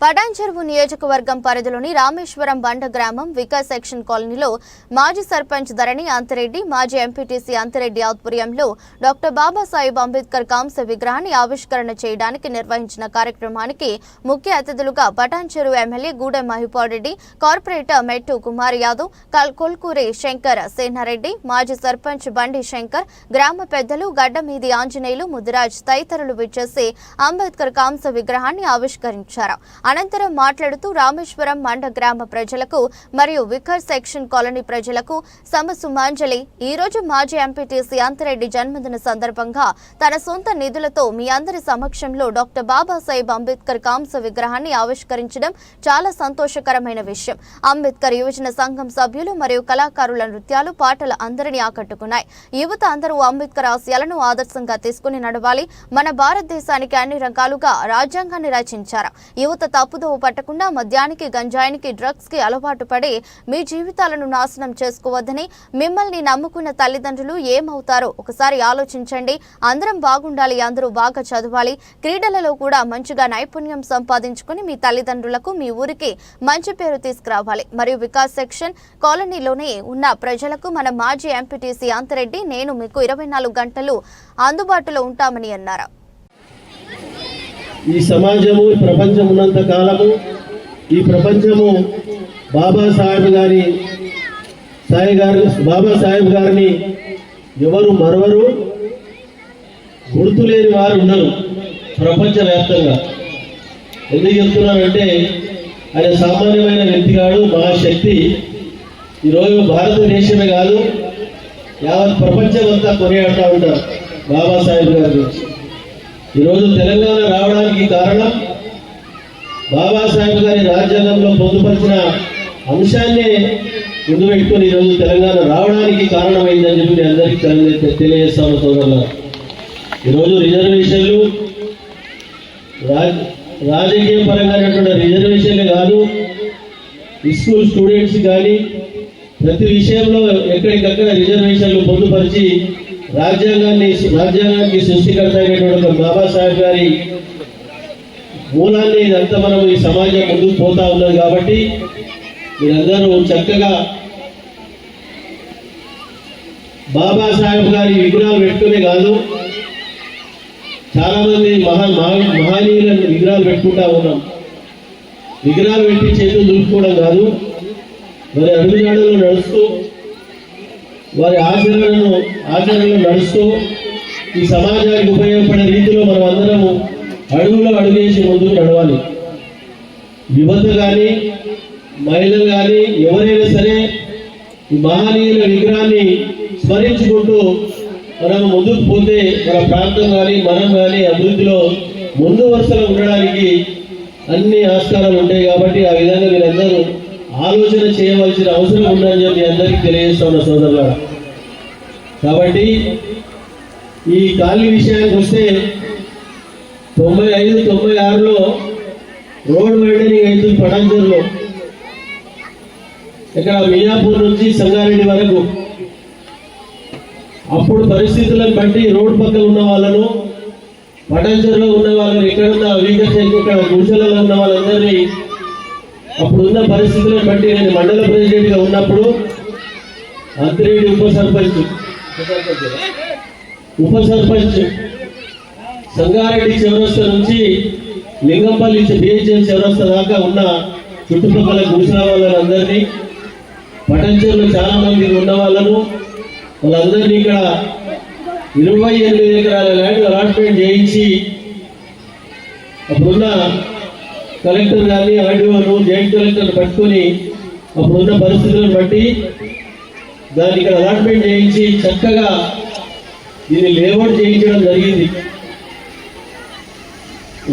పటాన్చెరువు నియోజకవర్గం పరిధిలోని రామేశ్వరం బండ గ్రామం వికాస్ సెక్షన్ కాలనీలో మాజీ సర్పంచ్ ధరణి అంతరెడ్డి మాజీ ఎంపీటీసీ అంతరెడ్డి ఆధ్వర్యంలో డాక్టర్ బాబాసాహెబ్ అంబేద్కర్ కాంస్య విగ్రహాన్ని ఆవిష్కరణ చేయడానికి నిర్వహించిన కార్యక్రమానికి ముఖ్య అతిథులుగా పటాన్చెరువు ఎమ్మెల్యే గూడెం మహిపాల్రెడ్డి కార్పొరేటర్ మెట్టు కుమార్ యాదవ్ కల్ కొల్కూరి శంకర్ సేనారెడ్డి మాజీ సర్పంచ్ బండి శంకర్ గ్రామ పెద్దలు గడ్డమీది ఆంజనేయులు ముదిరాజ్ తదితరులు విచ్చేసి అంబేద్కర్ కాంస్య విగ్రహాన్ని ఆవిష్కరించారు. అనంతరం మాట్లాడుతూ రామేశ్వరం మండ గ్రామ ప్రజలకు మరియు వికర్ సెక్షన్ కాలనీ ప్రజలకు సమసుమాంజలి ఈ రోజు మాజీ ఎంపీటీసీ అంతరెడ్డి జన్మదిన సందర్భంగా తన సొంత నిధులతో మీ అందరి సమక్షంలో డాక్టర్ బాబాసాహెబ్ అంబేద్కర్ కాంస విగ్రహాన్ని ఆవిష్కరించడం చాలా సంతోషకరమైన విషయం. అంబేద్కర్ యువజన సంఘం సభ్యులు మరియు కళాకారుల నృత్యాలు పాటలు అందరినీ ఆకట్టుకున్నాయి. యువత అందరూ అంబేద్కర్ ఆశయాలను ఆదర్శంగా తీసుకుని నడవాలి. మన భారతదేశానికి అన్ని రకాలుగా రాజ్యాంగాన్ని రచించారు. యువత తప్పుదోవ పట్టకుండా మద్యానికి గంజాయినికి డ్రగ్స్కి అలవాటు పడి మీ జీవితాలను నాశనం చేసుకోవద్దని మిమ్మల్ని నమ్ముకున్న తల్లిదండ్రులు ఏమవుతారో ఒకసారి ఆలోచించండి. అందరం బాగుండాలి అందరూ బాగా చదవాలి. క్రీడలలో కూడా మంచిగా నైపుణ్యం సంపాదించుకుని మీ తల్లిదండ్రులకు మీ ఊరికి మంచి పేరు తీసుకురావాలి. మరియు వికాస్ సెక్షన్ కాలనీలోనే ఉన్న ప్రజలకు మన మాజీ ఎంపీటీసీ అంతరెడ్డి నేను మీకు ఇరవై నాలుగు గంటలు అందుబాటులో ఉంటామని అన్నారు. ఈ సమాజము ఈ ప్రపంచం ఉన్నంత కాలము ఈ ప్రపంచము బాబాసాహెబ్ గారి సాయి గారి బాబాసాహెబ్ గారిని ఎవరు మరవరు గుర్తులేని వారు ఉండరు ప్రపంచవ్యాప్తంగా. ఎందుకు చెప్తున్నానంటే ఆయన సామాన్యమైన వ్యక్తి కాడు మహాశక్తి. ఈరోజు భారతదేశమే కాదు యావత్ ప్రపంచం అంతా కొనియాడుతూ ఉంటారు బాబాసాహెబ్ గారి గురించి. ఈరోజు తెలంగాణ రావడానికి కారణం బాబాసాహెబ్ గారి రాజ్యాంగంలో పొందుపరిచిన అంశాన్ని ముందు పెట్టుకుని ఈరోజు తెలంగాణ రావడానికి కారణమైందని చెప్పి అందరికీ తెలియజేస్తాను సోదరులు ఈరోజు రిజర్వేషన్లు రాజ రాజకీయ పరంగా రిజర్వేషన్లు కాదు స్కూల్ స్టూడెంట్స్ కానీ ప్రతి విషయంలో ఎక్కడికక్కడ రిజర్వేషన్లు పొందుపరిచి రాజ్యాంగాన్ని రాజ్యాంగానికి సృష్టికర్త అయినటువంటి బాబాసాహెబ్ గారి మూలాన్ని ఇదంతా మనం ఈ సమాజం ముందుకు పోతా ఉన్నది కాబట్టి మీరందరూ చక్కగా బాబాసాహెబ్ గారి విగ్రహాలు పెట్టుకునే కాదు చాలామంది మహా మహా- విగ్రహాలు పెట్టుకుంటా ఉన్నాం. విగ్రహాలు పెట్టి చేతులు దులుపుకోవడం కాదు మరి అడుగుజాడలో నడుస్తూ వారి ఆచరణను ఆచరణలో నడుస్తూ ఈ సమాజానికి ఉపయోగపడే రీతిలో మనం అందరము అడుగులో అడుగేసి ముందుకు నడవాలి. యువత కానీ మహిళలు కానీ ఎవరైనా సరే ఈ మహనీయుల విగ్రహాన్ని స్మరించుకుంటూ మనం ముందుకు పోతే మన ప్రాంతం కానీ మనం కానీ అభివృద్ధిలో ముందు వరుసలో ఉండడానికి అన్ని ఆస్కారాలు ఉంటాయి కాబట్టి ఆ విధంగా మీరందరూ ఆలోచన చేయవలసిన అవసరం ఉందని చెప్పి అందరికీ తెలియజేస్తున్న కాబట్టి ఈ ఖాళీ విషయానికి వస్తే తొంభై ఐదు తొంభై ఆరులో రోడ్ మెయింటెనింగ్ అవుతుంది పటాంజర్లో ఇక్కడ మియాపూర్ నుంచి సంగారెడ్డి వరకు అప్పుడు పరిస్థితులను బట్టి రోడ్ పక్కన ఉన్న వాళ్ళను పటాంజర్లో ఉన్న వాళ్ళని ఎక్కడున్న వీకర్ ఇక్కడ గుడిసెలలో ఉన్న వాళ్ళందరినీ అప్పుడున్న పరిస్థితులను బట్టి నేను మండల ప్రెసిడెంట్గా ఉన్నప్పుడు అంతిరెడ్డి ఉప సర్పంచ్ ఉప సర్పంచ్ సంగారెడ్డి చౌరస్త నుంచి లింగంపల్లి బిహెచ్ఎల్ చౌరస్తా దాకా ఉన్న చుట్టుపక్కల గుడిసెల వాళ్ళందరినీ పటంచెర్లు చాలా మంది ఉన్న వాళ్ళను వాళ్ళందరినీ ఇక్కడ ఇరవై ఎనిమిది ఎకరాల ల్యాండ్ అలాట్మెంట్ చేయించి అప్పుడున్న కలెక్టర్ గారిని ఆర్డీఓను జాయింట్ కలెక్టర్ పట్టుకొని అప్పుడున్న పరిస్థితులను బట్టి దాన్ని ఇక్కడ అలాట్మెంట్ చేయించి చక్కగా దీన్ని లేఅవుట్ చేయించడం జరిగింది.